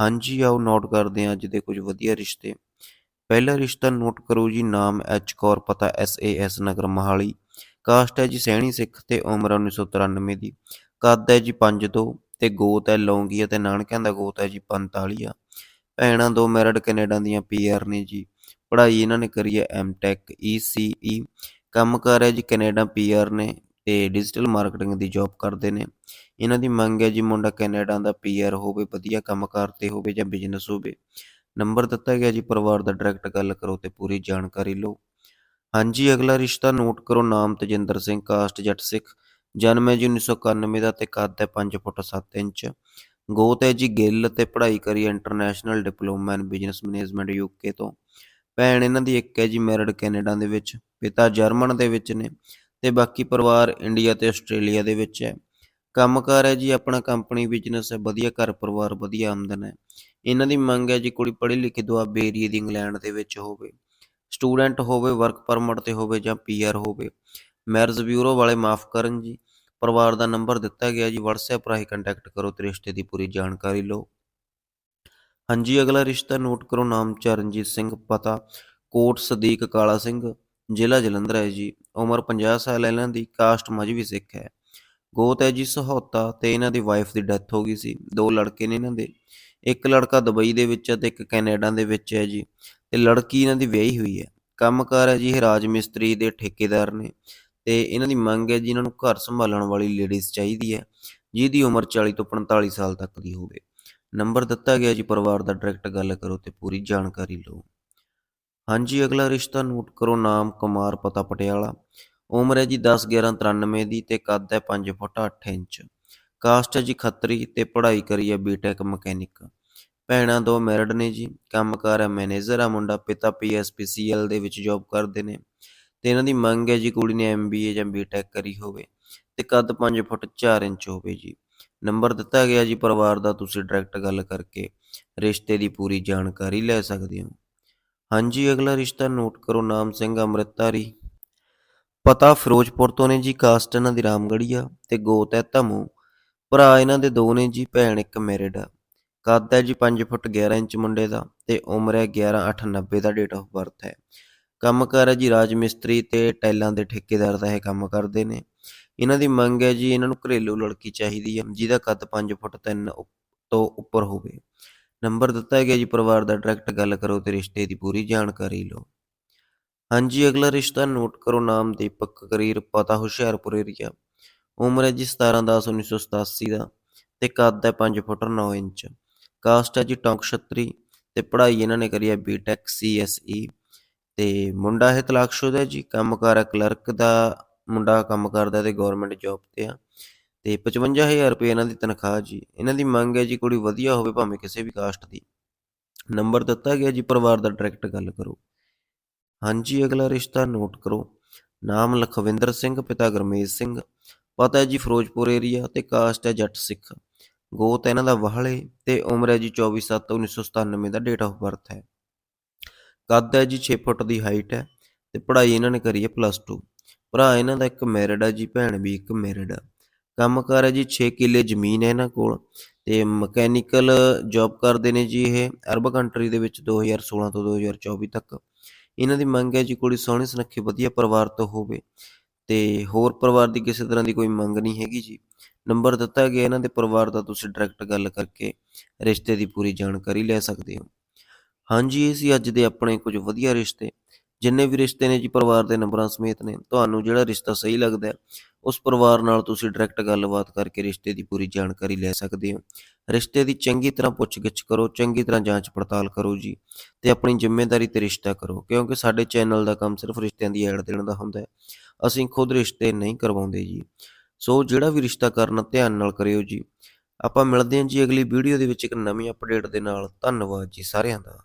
ਹਾਂਜੀ, ਆਓ ਨੋਟ ਕਰਦੇ ਹਾਂ ਅੱਜ ਦੇ ਕੁਝ ਵਧੀਆ ਰਿਸ਼ਤੇ। ਪਹਿਲਾ ਰਿਸ਼ਤਾ ਨੋਟ ਕਰੋ ਜੀ, ਨਾਮ ਐਚ ਕੌਰ, ਪਤਾ S A S Nagar Mohali. Caste ਹੈ ਜੀ ਸੈਣੀ ਸਿੱਖ ਤੇ ਉਮਰ 1993 ਦੀ। ਕੱਦ ਹੈ ਜੀ 5 ਤੋਂ ਤੇ ਗੋਤ ਹੈ ਲੌਂਗੀਆ ਤੇ ਨਾਨਕਿਆਂ ਦਾ ਗੋਤ ਹੈ ਜੀ 45 ਭੈਣਾਂ ਦੋ ਮੈਰਿਡ ਕੈਨੇਡਾ ਦੀਆਂ ਪੀਆਰ ਨੇ ਜੀ। ਪੜ੍ਹਾਈ ਇਹਨਾਂ ਨੇ ਕਰੀ ਹੈ ਐਮਟੈਕ ਈਸੀਈ ਕੰਮਕਾਰ ਹੈ ਜੀ ਕੈਨੇਡਾ ਪੀਆਰ ਨੇ। ਤੇ ਡਿਜੀਟਲ ਮਾਰਕੀਟਿੰਗ ਦੀ ਜੌਬ ਕਰਦੇ ਨੇ। ਇਹਨਾਂ ਦੀ ਮੰਗ ਹੈ ਜੀ ਮੁੰਡਾ ਕੈਨੇਡਾ ਦਾ ਪੀਆਰ ਹੋਵੇ, ਵਧੀਆ ਕੰਮਕਾਰ ਤੇ ਹੋਵੇ ਜਾਂ ਬਿਜ਼ਨਸ ਹੋਵੇ। ਨੰਬਰ ਦਿੱਤਾ ਗਿਆ ਜੀ, ਪਰਿਵਾਰ ਦਾ ਡਾਇਰੈਕਟ ਗੱਲ ਕਰੋ ਤੇ ਪੂਰੀ ਜਾਣਕਾਰੀ ਲਓ। ਹਾਂਜੀ, ਅਗਲਾ ਰਿਸ਼ਤਾ ਨੋਟ ਕਰੋ, ਨਾਮ ਤਜਿੰਦਰ ਸਿੰਘ, ਕਾਸਟ ਜੱਟ ਸਿੱਖ। ਜਨਮ ਹੈ ਜੀ 1991 ਦਾ ਤੇ ਕੱਦ ਹੈ 5 ਫੁੱਟ 7 ਇੰਚ। ਗੋਤ ਹੈ ਜੀ ਗਿੱਲ ਤੇ ਪੜ੍ਹਾਈ ਕਰੀ international diploma in business management UK ਤੋਂ। ਭੈਣ ਇਹਨਾਂ ਦੀ ਇੱਕ ਹੈ ਜੀ ਮੈਰਿਡ ਕੈਨੇਡਾ ਦੇ ਵਿੱਚ, ਪਿਤਾ ਜਰਮਨ ਦੇ ਵਿੱਚ ਨੇ। ਤੇ ਬਾਕੀ ਪਰਿਵਾਰ ਇੰਡੀਆ ਤੇ ਆਸਟ੍ਰੇਲੀਆ ਦੇ ਵਿੱਚ ਹੈ। ਕੰਮਕਾਰ ਹੈ ਜੀ, ਆਪਣਾ ਕੰਪਨੀ ਬਿਜ਼ਨਸ ਹੈ, ਵਧੀਆ ਘਰ ਪਰਿਵਾਰ, ਵਧੀਆ ਆਮਦਨ ਹੈ। ਇਹਨਾਂ ਦੀ ਮੰਗ ਹੈ ਜੀ, ਕੁੜੀ ਪੜ੍ਹੀ ਲਿਖੀ ਦੁਆਬੇ ਏਰੀਏ ਦੀ ਇੰਗਲੈਂਡ ਦੇ ਵਿੱਚ ਹੋਵੇ। ਸਟੂਡੈਂਟ ਹੋਵੇ ਵਰਕ ਪਰਮਿਟ ਤੇ ਹੋਵੇ ਜਾਂ ਪੀਆਰ ਹੋਵੇ। ਮੈਰਿਜ ਬਿਊਰੋ ਵਾਲੇ ਮਾਫ ਕਰਨ ਜੀ। ਪਰਿਵਾਰ ਦਾ ਨੰਬਰ ਦਿੱਤਾ ਗਿਆ ਜੀ, WhatsApp ਰਾਹੀਂ ਕੰਟੈਕਟ ਕਰੋ ਤੇ ਰਿਸ਼ਤੇ ਦੀ ਪੂਰੀ ਜਾਣਕਾਰੀ ਲਓ। ਹਾਂਜੀ, ਅਗਲਾ ਰਿਸ਼ਤਾ ਨੋਟ ਕਰੋ, ਨਾਮ ਚਰਨਜੀਤ ਸਿੰਘ, ਪਤਾ, ਕੋਟ ਸਦੀਕ ਕਾਲਾ ਸਿੰਘ। ਜ਼ਿਲ੍ਹਾ ਜਲੰਧਰ ਹੈ ਜੀ। ਉਮਰ 50 ਸਾਲ ਇਹਨਾਂ ਦੀ ਕਾਸਟ ਮਜਵੀ ਸਿੱਖ ਹੈ। ਗੋਤ ਹੈ ਜੀ ਸਹੌਤਾ ਤੇ ਇਹਨਾਂ ਦੀ ਵਾਈਫ ਦੀ ਡੈਥ ਹੋ ਗਈ ਸੀ। ਦੋ ਲੜਕੇ ਨੇ ਇਹਨਾਂ ਦੇ, ਇੱਕ ਲੜਕਾ ਦੁਬਈ ਦੇ ਵਿੱਚ ਹੈ ਤੇ ਇੱਕ ਕੈਨੇਡਾ ਦੇ ਵਿੱਚ ਹੈ ਜੀ। ਤੇ ਲੜਕੀ ਇਹਨਾਂ ਦੀ ਵਿਆਹੀ ਹੋਈ ਹੈ। ਕੰਮਕਾਰ ਹੈ ਜੀ ਇਹ ਰਾਜ ਮਿਸਤਰੀ ਦੇ ਠੇਕੇਦਾਰ ਨੇ। ਤੇ ਇਹਨਾਂ ਦੀ ਮੰਗ ਹੈ ਜੀ ਇਹਨਾਂ ਨੂੰ ਘਰ ਸੰਭਾਲਣ ਵਾਲੀ ਲੇਡੀਜ਼ ਚਾਹੀਦੀ ਹੈ, ਜਿਹਦੀ ਉਮਰ 40 ਤੋਂ 45 ਸਾਲ ਤੱਕ ਦੀ ਹੋਵੇ। ਨੰਬਰ ਦਿੱਤਾ ਗਿਆ ਜੀ, ਪਰਿਵਾਰ ਦਾ ਡਾਇਰੈਕਟ ਗੱਲ ਕਰੋ ਤੇ ਪੂਰੀ ਜਾਣਕਾਰੀ ਲਓ। ਹਾਂਜੀ, ਅਗਲਾ ਰਿਸ਼ਤਾ ਨੋਟ ਕਰੋ ਨਾਮ ਕੁਮਾਰ ਪਤਾ ਪਟਿਆਲਾ। ਉਮਰ ਹੈ ਜੀ 10 11 93 ਦੀ ਤੇ ਕੱਦ ਹੈ 5 ਫੁੱਟ 8 ਇੰਚ। ਕਾਸਟ ਹੈ ਜੀ ਖੱਤਰੀ ਤੇ ਪੜ੍ਹਾਈ ਕਰੀ ਹੈ ਬੀਟੈਕ ਮਕੈਨਿਕ। ਭੈਣਾਂ ਦੋ ਮੈਰਿਡ ਨੇ ਜੀ, ਕੰਮਕਾਰ ਹੈ ਮੈਨੇਜਰ ਆ ਮੁੰਡਾ ਪਿਤਾ ਪੀਐਸਪੀਸੀਐਲ ਦੇ ਵਿੱਚ ਜੌਬ ਕਰਦੇ ਨੇ। ਤੇ ਇਹਨਾਂ ਦੀ ਮੰਗ ਹੈ ਜੀ ਕੁੜੀ ਨੇ ਐਮਬੀਏ ਜਾਂ ਬੀਟੈਕ ਕਰੀ ਹੋਵੇ ਤੇ ਕੱਦ 5 ਫੁੱਟ 4 ਇੰਚ ਹੋਵੇ ਜੀ। ਨੰਬਰ ਦਿੱਤਾ ਗਿਆ ਜੀ ਪਰਿਵਾਰ ਦਾ, ਤੁਸੀਂ ਡਾਇਰੈਕਟ ਗੱਲ ਕਰਕੇ ਰਿਸ਼ਤੇ ਦੀ ਪੂਰੀ ਜਾਣਕਾਰੀ ਲੈ ਸਕਦੇ ਹੋ। ਹਾਂਜੀ, ਅਗਲਾ ਰਿਸ਼ਤਾ ਨੋਟ ਕਰੋ, ਨਾਮ ਸਿੰਘ ਅੰਮ੍ਰਿਤਧਾਰੀ। ਪਤਾ ਫਿਰੋਜ਼ਪੁਰ ਤੋਂ ਨੇ ਜੀ, ਕਾਸਟ ਇਹਨਾਂ ਦੀ ਰਾਮਗੜੀਆ ਤੇ ਗੋਤ ਹੈ ਧਮੂ। ਭਰਾ ਇਹਨਾਂ ਦੇ ਦੋ ਨੇ ਜੀ, ਭੈਣ ਇੱਕ ਮੈਰਿਡ ਆ। ਕੱਦ ਹੈ ਜੀ 5 ਫੁੱਟ 11 ਇੰਚ ਮੁੰਡੇ ਦਾ ਤੇ ਉਮਰ ਹੈ 11 8 90 ਦਾ ਡੇਟ ਆਫ ਬਰਥ ਹੈ। ਕੰਮ ਕੰਮਕਾਰ ਹੈ ਜੀ, ਰਾਜ ਮਿਸਤਰੀ ਤੇ ਟੈਲਾਂ ਦੇ ਠੇਕੇਦਾਰ ਦਾ ਇਹ ਕੰਮ ਕਰਦੇ ਨੇ। ਇਹਨਾਂ ਦੀ ਮੰਗ ਹੈ ਜੀ, ਇਹਨਾਂ ਨੂੰ ਘਰੇਲੂ ਲੜਕੀ ਚਾਹੀਦੀ ਹੈ, ਜਿਹਦਾ ਕੱਦ 5 ਫੁੱਟ 3 ਤੋਂ ਉੱਪਰ ਹੋਵੇ। ਨੰਬਰ ਦਿੱਤਾ ਗਿਆ ਜੀ, ਪਰਿਵਾਰ ਦਾ ਡਾਇਰੈਕਟ ਗੱਲ ਕਰੋ ਤੇ ਰਿਸ਼ਤੇ ਦੀ ਪੂਰੀ ਜਾਣਕਾਰੀ ਲਓ। ਹਾਂਜੀ, ਅਗਲਾ ਰਿਸ਼ਤਾ ਨੋਟ ਕਰੋ, ਨਾਮ ਦੀਪਕ ਕਰੀਰ, ਪਤਾ ਹੁਸ਼ਿਆਰਪੁਰ ਏਰੀਆ ਉਮਰ ਹੈ ਜੀ 17 10 1987 ਦਾ ਤੇ ਕੱਦ ਹੈ 5 ਫੁੱਟ 9 ਇੰਚ। ਕਾਸਟ ਹੈ ਜੀ, ਟੌਂਕ ਛਤਰੀ ਤੇ ਪੜ੍ਹਾਈ ਇਹਨਾਂ ਨੇ ਕਰੀ ਹੈ ਬੀਟੈਕ ਸੀਐਸਈ ਤੇ ਮੁੰਡਾ ਹੈ ਤਲਾਕਸ਼ੁਦਾ ਜੀ, ਕੰਮਕਾਰ ਹੈ ਕਲਰਕ ਦਾ, ਮੁੰਡਾ ਕੰਮ ਕਰਦਾ ਤੇ ਗਵਰਨਮੈਂਟ ਜੌਬ ਤੇ ਆ। ਤੇ 55000 ਰੁਪਏ ਇਹਨਾਂ ਦੀ ਤਨਖਾਹ ਜੀ। ਇਹਨਾਂ ਦੀ ਮੰਗ ਹੈ ਜੀ ਕੁੜੀ ਵਧੀਆ ਹੋਵੇ ਭਾਵੇਂ ਕਿਸੇ ਵੀ ਕਾਸਟ ਦੀ। ਨੰਬਰ ਦਿੱਤਾ ਗਿਆ ਜੀ, ਪਰਿਵਾਰ ਦਾ ਡਾਇਰੈਕਟ ਗੱਲ ਕਰੋ। ਹਾਂਜੀ, ਅਗਲਾ ਰਿਸ਼ਤਾ ਨੋਟ ਕਰੋ। ਨਾਮ ਲਖਵਿੰਦਰ ਸਿੰਘ, ਪਿਤਾ ਗਰਮੇਸ਼ ਸਿੰਘ। ਪਤਾ ਹੈ ਜੀ ਫਿਰੋਜ਼ਪੁਰ ਏਰੀਆ ਤੇ ਕਾਸਟ ਹੈ ਜੱਟ ਸਿੱਖ। ਗੋਤ ਇਹਨਾਂ ਦਾ ਵਾਹਲੇ ਤੇ ਉਮਰ ਹੈ ਜੀ 24/7/1997 ਦਾ ਡੇਟ ਆਫ ਬਰਥ ਹੈ। ਕੱਦ ਹੈ ਜੀ 6 ਫੁੱਟ ਦੀ ਹਾਈਟ ਹੈ ਤੇ ਪੜ੍ਹਾਈ ਇਹਨਾਂ ਨੇ ਕਰੀ ਹੈ ਪਲੱਸ 2 ਭਰਾ ਇਹਨਾਂ ਦਾ ਇੱਕ ਮੈਰਿਡ ਹੈ ਜੀ, ਭੈਣ ਵੀ ਇੱਕ ਮੈਰਿਡ ਆ ਕੰਮਕਾਰ ਹੈ ਜੀ 6 ਕਿੱਲੇ ਜ਼ਮੀਨ ਹੈ ਇਹਨਾਂ ਕੋਲ ਤੇ ਮਕੈਨੀਕਲ ਜੌਬ ਕਰਦੇ ਨੇ ਜੀ ਇਹ ਅਰਬ ਕੰਟਰੀ ਦੇ ਵਿੱਚ 2016 ਤੋਂ 2024 ਤੱਕ। ਇਹਨਾਂ ਦੀ ਮੰਗ ਹੈ ਜੀ ਕੁੜੀ ਸੋਹਣੀ ਸੁਨੱਖੀ ਵਧੀਆ ਪਰਿਵਾਰ ਤੋਂ ਹੋਵੇ ਤੇ ਹੋਰ ਪਰਿਵਾਰ ਦੀ ਕਿਸੇ ਤਰ੍ਹਾਂ ਦੀ ਕੋਈ ਮੰਗ ਨਹੀਂ ਹੈਗੀ ਜੀ। ਨੰਬਰ ਦਿੱਤਾ ਗਿਆ ਇਹਨਾਂ ਦੇ ਪਰਿਵਾਰ ਦਾ, ਤੁਸੀਂ ਡਾਇਰੈਕਟ ਗੱਲ ਕਰਕੇ ਰਿਸ਼ਤੇ ਦੀ ਪੂਰੀ ਜਾਣਕਾਰੀ ਲੈ ਸਕਦੇ ਹੋ। ਹਾਂਜੀ, ਇਹ ਸੀ ਅੱਜ ਦੇ ਆਪਣੇ ਕੁਝ ਵਧੀਆ ਰਿਸ਼ਤੇ। ਜਿੰਨੇ ਵੀ ਰਿਸ਼ਤੇ ਨੇ ਜੀ ਪਰਿਵਾਰ ਦੇ ਨੰਬਰਾਂ ਸਮੇਤ ਨੇ, ਤੁਹਾਨੂੰ ਜਿਹੜਾ ਰਿਸ਼ਤਾ ਸਹੀ ਲੱਗਦਾ ਹੈ ਉਸ ਪਰਿਵਾਰ ਨਾਲ ਤੁਸੀਂ ਡਾਇਰੈਕਟ ਗੱਲਬਾਤ ਕਰਕੇ ਰਿਸ਼ਤੇ ਦੀ ਪੂਰੀ ਜਾਣਕਾਰੀ ਲੈ ਸਕਦੇ ਹੋ। ਰਿਸ਼ਤੇ ਦੀ ਚੰਗੀ ਤਰ੍ਹਾਂ ਪੁੱਛਗਿੱਛ ਕਰੋ, ਚੰਗੀ ਤਰ੍ਹਾਂ ਜਾਂਚ ਪੜਤਾਲ ਕਰੋ ਜੀ ਤੇ ਆਪਣੀ ਜ਼ਿੰਮੇਵਾਰੀ ਤੇ ਰਿਸ਼ਤਾ ਕਰੋ, ਕਿਉਂਕਿ ਸਾਡੇ ਚੈਨਲ ਦਾ ਕੰਮ ਸਿਰਫ ਰਿਸ਼ਤਿਆਂ ਦੀ ਐਡ ਦੇਣ ਦਾ ਹੁੰਦਾ ਹੈ। ਅਸੀਂ ਖੁਦ ਰਿਸ਼ਤੇ ਨਹੀਂ ਕਰਵਾਉਂਦੇ ਜੀ। ਸੋ ਜਿਹੜਾ ਵੀ ਰਿਸ਼ਤਾ ਕਰਨਾ, ਧਿਆਨ ਨਾਲ ਕਰਿਓ ਜੀ। ਆਪਾਂ ਮਿਲਦੇ ਹਾਂ ਜੀ ਅਗਲੀ ਵੀਡੀਓ ਦੇ ਵਿੱਚ ਇੱਕ ਨਵੀਂ ਅਪਡੇਟ ਦੇ ਨਾਲ। ਧੰਨਵਾਦ ਜੀ ਸਾਰਿਆਂ ਦਾ।